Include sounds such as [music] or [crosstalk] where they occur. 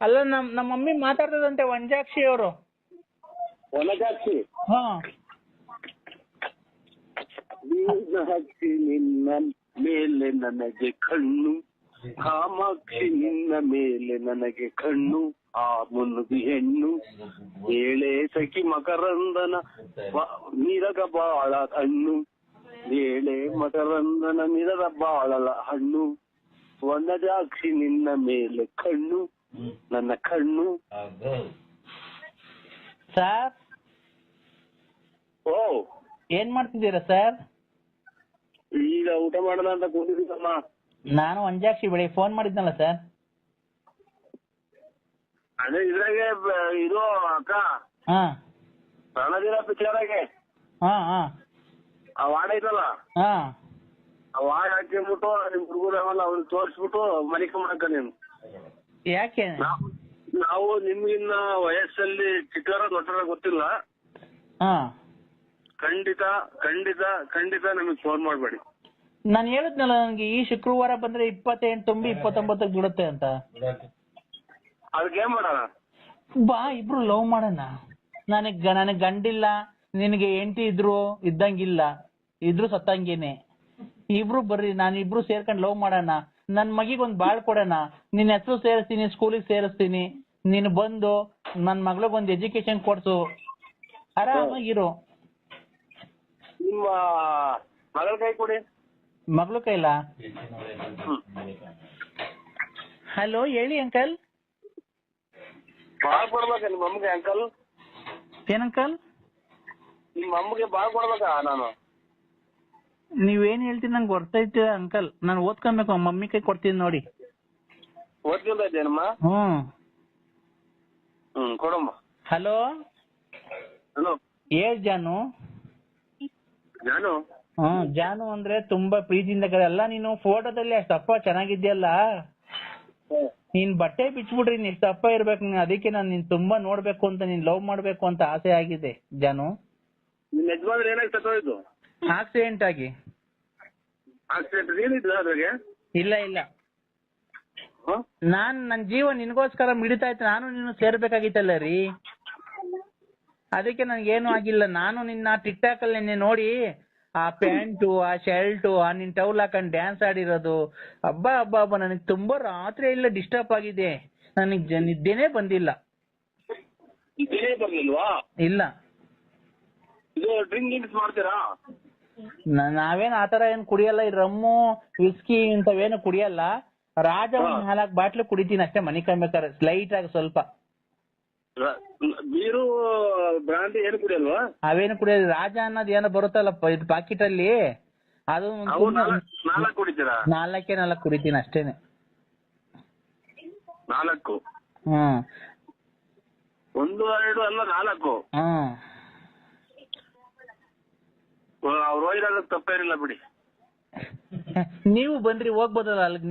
ಅಲ್ಲ ನಮ್ ನಮ್ಮ ಮಮ್ಮಿ ಮಾತಾಡ್ತದಂತೆ ವಂಜಾಕ್ಷಿ ಅವರು. ಒಣಗಾಕ್ಷಿ ಹಾ. ನೀನು ನಿನ್ನ ಮೇಲೆ ನನಗೆ ಕಣ್ಣು. ಕಾಮಾಕ್ಷಿ ನಿನ್ನ ಮೇಲೆ ನನಗೆ ಕಣ್ಣು. ಆ ಮುನ್ನುಡಿ ಹೆಣ್ಣು. ಏಳೆ ಸಖಿ ಮಕರಂದನ ಬ- ನಿರಗ ಬಾಳ ಹಣ್ಣು. ಏಳೆ ಮಕರಂದನ ನಿರಗ ಬಾಳಲ ಹಣ್ಣು. ವನಜಾಕ್ಷಿ ನಿನ್ನ ಮೇಲೆ ಕಣ್ಣು. ನನ್ನ ಕಣ್ಣು. ಸರ್ ಓ. ಏನ್ ಮಾಡ್ತಿದ್ದೀರಾ ಸರ್ ಈಗ ಊಟ ಮಾಡೋಣ ಅಂತ ಕೂತಿದ್ದೀನಮ್ಮ. ನಾನು ಅಂಜಾಕ್ಷಿ ಬೆಳಿಗ್ಗೆ ಫೋನ್ ಮಾಡಿದ್ನಲ್ಲ ಸರ್ ಅದೇ ಇದ್ರಾಗೆ ಬ- ಇದು ಅಕ್ಕ. ಹಾ. ಪಿಕ್ಚರ್ ಪಿಕ್ಚರಾಗೆ ಹಾ ಹಾ. ಆ ವಾರ್ಡ್ ಐತಲ್ಲ? ಹಾ. ಆ ವಾರ್ಡ್ ಹಾಕಿಬಿಟ್ಟು ನಿಮ್ ಹುಡುಗರು ಅವಲ್ಲ ಅವ್ನ ತೋರಿಸ್ಬಿಟ್ಟು ಮಾಡಕ ನೀನು. ಯಾಕೆ? ನಾವು ನಾವು ನಿಮ್ಗಿನ್ನ ವಯಸ್ಸಲ್ಲಿ ಚಿಕ್ಕರ ದೊಡ್ಡರ ಗೊತ್ತಿಲ್ಲ. ಹಾ. ಖಂಡಿತ ಖಂಡಿತ ಖಂಡಿತ ನಮಗೆ ಫೋನ್ ಮಾಡಬೇಡಿ. ನಾನು ಹೇಳಿದ್ನಲ್ಲ ನನಗೆ ಈ ಶುಕ್ರವಾರ ಬಂದ್ರೆ ಇಪ್ಪತ್ತೆಂಟು ತುಂಬಿ ಇಪ್ಪತ್ತೊಂಬತ್ತಕ್ಕೆ ಬಿಡುತ್ತೆ ಅಂತ. ಅದಕ್ಕೆ ಏನ್ ಮಾಡೋಣ ಬಾ ಇಬ್ರು ಲವ್ ಮಾಡೋಣ. ನನಗ್ ಗ- ನನಗ್ ಗಂಡಿಲ್ಲ ನಿನಗೆ ಹೆಂಡತಿ ಇದ್ರು ಇದ್ದಂಗಿಲ್ಲ. ಇದ್ರು ಸತ್ತಂಗೇನೆ. ಇಬ್ರು ಬರ್ರಿ ನಾನು ಇಬ್ರು ಸೇರ್ಕೊಂಡು ಲವ್ ಮಾಡೋಣ. ನನ್ ಮಗಿಗ್ ಒಂದ್ ಬಾಳ್ ಕೊಡೋಣ. ನಿನ್ ಹೆಸರು ಸೇರಿಸ್ತೀನಿ ಸ್ಕೂಲಿಗೆ ಸೇರಿಸ್ತೀನಿ. ನೀನು ಬಂದು ನನ್ ಮಗಳಿಗ್ ಒಂದ್ ಎಜುಕೇಶನ್ ಕೊಡ್ಸು. ಆರಾಮಾಗಿರು. ನಿಮ್ಮ ಮಗಳ ಕೈ ಕೊಡಿ. ಮಗಳು ಕೈಲ. ಹಲೋ ಹೇಳಿ ಅಂಕಲ್. ಬಾಳ್ ಕೊಡ್ಬೇಕ ನಿಮ್ಮ ಅಮ್ಮಗೆ ಅಂಕಲ್? ಏನ್ ಅಂಕಲ್? ನಿಮ್ಮ ಅಮ್ಮಗೆ ಬಾಳ್ ಕೊಡ್ಬೇಕಾ ನಾನು? ನೀವೇನ್ ಹೇಳ್ತೀನಿ ನಂಗೆ ಗೊತ್ತೈತೆ ಅಂಕಲ್. ನಾನು ಓದ್ಕೊಬೇಕು ಮಮ್ಮಿ ಕೈ ಕೊಡ್ತೀನಿ ನೋಡಿ. ಓದ್ಕೊಂತ ಇದ್ದೇನಮ್ಮ? ಹ್ಮ್. ಹ್ಮ್ ಕೊಡಮ್ಮ. ಹಲೋ? ಹಲೋ. ಏಳ್ ಜಾನು. ಜಾನು? ಹ್ಮ್ ಜಾನು ಅಂದ್ರೆ ತುಂಬಾ ಪ್ರೀತಿಯಿಂದ ಕರೆ ಅಲ್ಲ ನೀನು ಫೋಟೋದಲ್ಲಿ ಅಷ್ಟಪ್ಪ ಚೆನ್ನಾಗಿದ್ಯಲ್ಲ? ನೀನ್ ಬಟ್ಟೆ ಬಿಚ್ಬಿಡ್ರಿ ನೀನ್ ಎಷ್ಟಪ್ಪ ಇರ್ಬೇಕು. ನೀನ್ ಅದಕ್ಕೆ ನಾನು ನೀನ್ ತುಂಬಾ ನೋಡ್ಬೇಕು ಅಂತ ನೀನ್ ಲವ್ ಮಾಡ್ಬೇಕು ಅಂತ ಆಸೆ ಆಗಿದೆ ಜಾನು. ನಿನ್ನ ಯಜಮಾನ್ರು ಏನಾಗಿ ಸತ್ತೋಯ್ತು ಆಕ್ಸಿಡೆಂಟ್ ಆಗಿ. ಆಕ್ಸಿಡೆಂಟ್ ಏನಿಲ್ಲ ಅದ್ರಾಗೆ? ಇಲ್ಲ ಇಲ್ಲ? ನಾನ್ ನನ್ ಜೀವ ನಿನಗೋಸ್ಕರ ಮಿಡಿತಾ ಇತ್ತು ನಾನು ನೀನು ಸೇರ್ಬೇಕಾಗಿತ್ತಲ್ಲ ರೀ. ಅದಕ್ಕೆ ನನ್ಗೇನು ಆಗಿಲ್ಲ. ನಾನು ನಿನ್ನ ಟಿಕ್ ಟಾಕ್ ಅಲ್ಲಿ ನಿನ್ನೆ ನೋಡಿ ಆ ಪ್ಯಾಂಟು ಆ ಶರ್ಟು ಆ ನಿನ್ ಟೌಲ್ ಹಾಕೊಂಡ್ ಡ್ಯಾನ್ಸ್ ಆಡಿರೋದು. ಹಬ್ಬ ಹಬ್ಬ ಹಬ್ಬ. ನನಗೆ ತುಂಬಾ ರಾತ್ರಿ ಇಲ್ಲ ಡಿಸ್ಟರ್ಬ್ ಆಗಿದೆ. ನನಗೆ ನಿದ್ದೆನೇ ಬಂದಿಲ್ಲ. ಇಲ್ಲ. ಇದು ಡ್ರಿಂಕ್ ಗಿಂಕ್ಸ್ ಮಾಡ್ತೀರಾ? ನ- ನಾವೇನ್ ಆತರ ಏನ್ ಕುಡಿಯಲ್ಲ? ಈ ರಮ್ಮು ವಿಸ್ಕಿ ಇಂಥವೇನು ಕುಡಿಯಲ್ಲ. ರಾಜ ಒಂದ್. ನಾಲ್ಕು ಬಾಟ್ಲು ಕುಡಿತೀನಿ ಅಷ್ಟೇ ಮನೆ ಕಮ್ಬೇಕಾದ್ರೆ ಸ್ಲೈಟ್ ಆಗಿ ಸ್ವಲ್ಪ. ನೀರು ಬೀರು ಬ್ರಾಂಡಿ ಏನು ಕುಡಿಯಲ್ವಾ? ಅವೇನು ಕುಡಿಯೋದು ರಾಜ ಅನ್ನೋದು ಏನೋ ಬರುತ್ತಲ್ಲ ಇದು ಪಾಕಿಟ್ ಅಲ್ಲಿ ಅದು ನಾಲ್ಕು ಕುಡಿತೀರಾ? ನಾಲ್ಕೇ ನಾಲ್ಕು ಕುಡಿತೀನಿ ಅಷ್ಟೇನೆ. ನಾಲ್ಕು? ಹ್ಮ್ ಒಂದು ಎರಡು ಅಲ್ಲ ನಾಲ್ಕು? ಹ್ಮ್ ಅವ್ರು ಹೋಗಿರೋದಕ್ಕೆ ತಪ್ಪೇನಿಲ್ಲ ಬಿಡಿ. [laughs] ನೀವು ಬಂದ್ರಿ ಹೋಗ್ಬೋದಲ್ಲ ಅಲ್ಲಿಗೆ.